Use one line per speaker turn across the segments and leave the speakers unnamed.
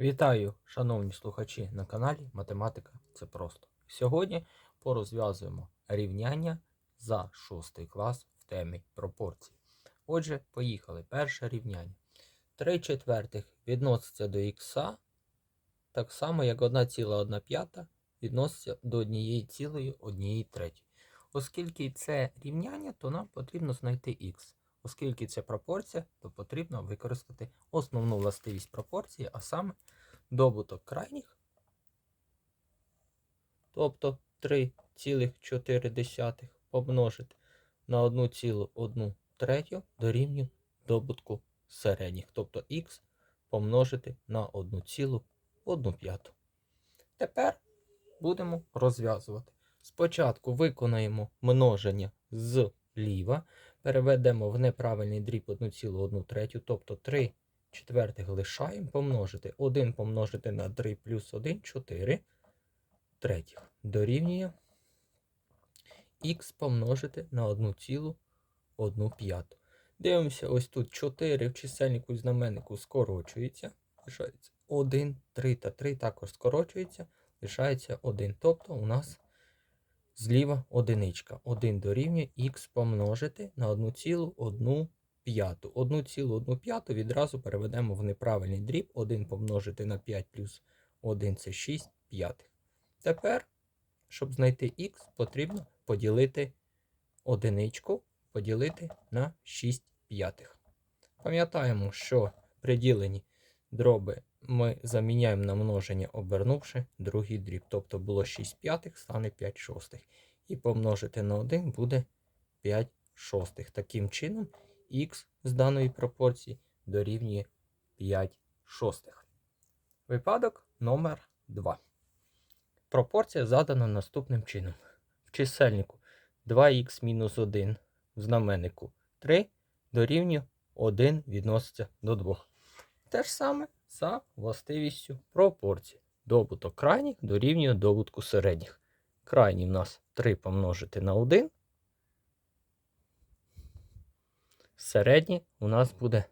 Вітаю, шановні слухачі на каналі Математика це просто. Сьогодні порозв'язуємо рівняння за 6 клас в темі пропорції. Отже, поїхали. Перше рівняння. 3 четвертих відноситься до х, так само як 1,1 п'ята відноситься до 1,1 третьої. Оскільки це рівняння, то нам потрібно знайти х. Оскільки це пропорція, то потрібно використати основну властивість пропорції, а саме добуток крайніх, тобто 3,4 помножити на 1,1 третю дорівнює добутку середніх, тобто х помножити на 1,1 п'яту. Тепер будемо розв'язувати. Спочатку виконаємо множення зліва, переведемо в неправильний дріб 1,1 третю, тобто 3 четвертих лишаємо помножити 1 помножити на 3 плюс 1 4 третіх дорівнює х помножити на 1,1 п'яту. Дивимося, ось тут 4 в чисельнику і знаменнику скорочується. Лишається 1, 3 та 3 також скорочується, лишається 1. Тобто у нас зліва одиничка. 1 дорівнює х помножити на 1,1 п'яту. 1,1 п'яту відразу переведемо в неправильний дріб. 1 помножити на 5 плюс 1 це 6 п'ятих. Тепер, щоб знайти х, потрібно поділити одиничку поділити на 6 п'ятих. Пам'ятаємо, що при діленні дроби ми заміняємо на множення, обернувши другий дріб. Тобто було 6 п'ятих, стане 5 шостих. І помножити на 1 буде 5 шостих. Таким чином, х з даної пропорції дорівнює 5 шостих. Випадок номер 2. Пропорція задана наступним чином. В чисельнику 2х мінус 1 в знаменнику 3 дорівнює 1 відноситься до 2. Те ж саме за властивістю пропорції. Добуток крайніх дорівнює добутку середніх. Крайні в нас 3 помножити на 1. Середній у нас буде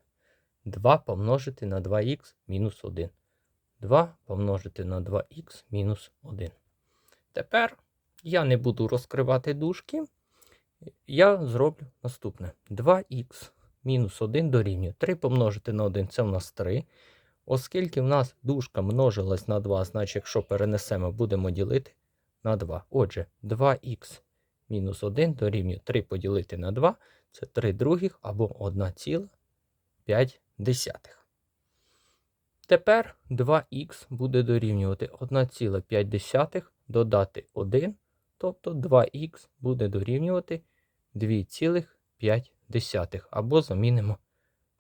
2 помножити на 2х мінус 1. 2 помножити на 2х мінус 1. Тепер я не буду розкривати дужки. Я зроблю наступне: 2х мінус 1 дорівнює 3 помножити на 1 це в нас 3. Оскільки в нас дужка множилась на 2, значить, якщо перенесемо, будемо ділити на 2. Отже, 2х мінус 1 дорівнює 3 поділити на 2 це 3 других або 1,5. Тепер 2х буде дорівнювати 1,5 додати 1, тобто 2х буде дорівнювати 2,5 або замінимо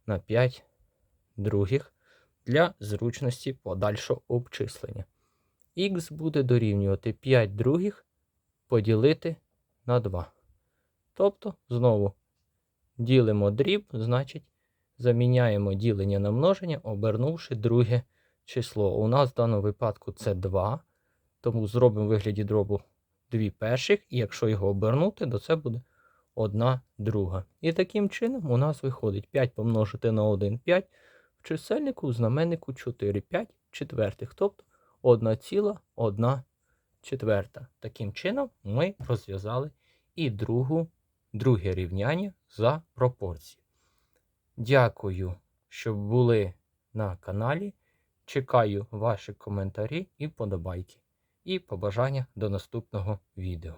на 5 других для зручності подальшого обчислення. Х буде дорівнювати 5 других поділити на 2. Тобто, знову ділимо дріб, значить, заміняємо ділення на множення, обернувши друге число. У нас в даному випадку це 2. Тому зробимо в вигляді дробу 2 перших, і якщо його обернути, то це буде 1 друга. І таким чином у нас виходить 5 помножити на 1 5 чисельнику, в знаменнику 4, 5 четвертих, тобто 1,1 четверта. Таким чином ми розв'язали і другу, друге рівняння за пропорції. Дякую, що були на каналі. Чекаю ваші коментарі і подобайки. І побажання до наступного відео.